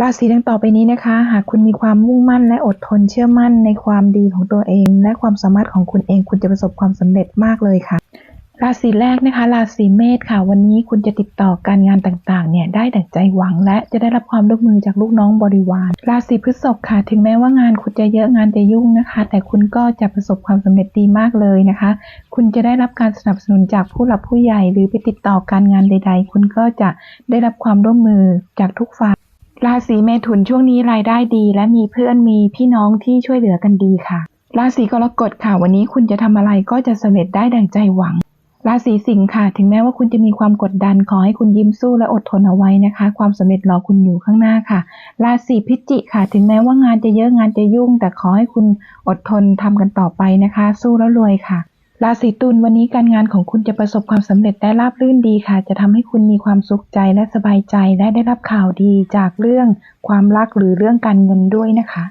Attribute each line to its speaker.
Speaker 1: ราศีดังต่อไปนี้นะคะ หากคุณมีความมุ่งมั่นและอดทนเชื่อมั่นในความดีของตัวเอง และความสามารถของคุณเองคุณจะประสบความสำเร็จมากเลยค่ะ ราศีแรกนะคะ ราศีเมษค่ะ วันนี้คุณจะติดต่อการงานต่างๆ เนี่ยได้ดั่งใจหวัง และจะได้รับความร่วมมือจากลูกน้องบริวาร ราศีพฤษภค่ะ ถึงแม้ว่างานคุณจะเยอะงานจะยุ่งนะคะ แต่คุณก็จะประสบความสำเร็จดีมากเลยนะคะ คุณจะได้รับการสนับสนุนจากผู้หลักผู้ใหญ่ หรือไปติดต่อการงานใด ๆ คุณก็จะได้รับความร่วมมือจากทุกฝ่าย ราศีเมถุนช่วงนี้รายได้ดี และมีเพื่อนมีพี่น้องที่ช่วยเหลือกันดีค่ะ ราศีกรกฎค่ะวันนี้คุณจะทำอะไรก็จะสำเร็จได้ดังใจหวัง ราศีสิงค์ค่ะ ถึงแม้ว่าคุณจะมีความกดดันขอให้คุณยิ้มสู้และอดทนเอาไว้นะคะ ความสำเร็จรอคุณอยู่ข้างหน้าค่ะ ราศีพิจิกค่ะ ถึงแม้ว่างานจะเยอะงานจะยุ่ง แต่ขอให้คุณอดทนทำกันต่อไปนะคะ สู้แล้วรวยค่ะ ราศีตุลวันนี้การงานของคุณจะประสบความสำเร็จได้ราบรื่นดีค่ะ จะทำให้คุณมีความสุขใจและสบายใจและได้รับข่าวดีจากเรื่องความรักหรือเรื่องการเงินด้วยนะคะ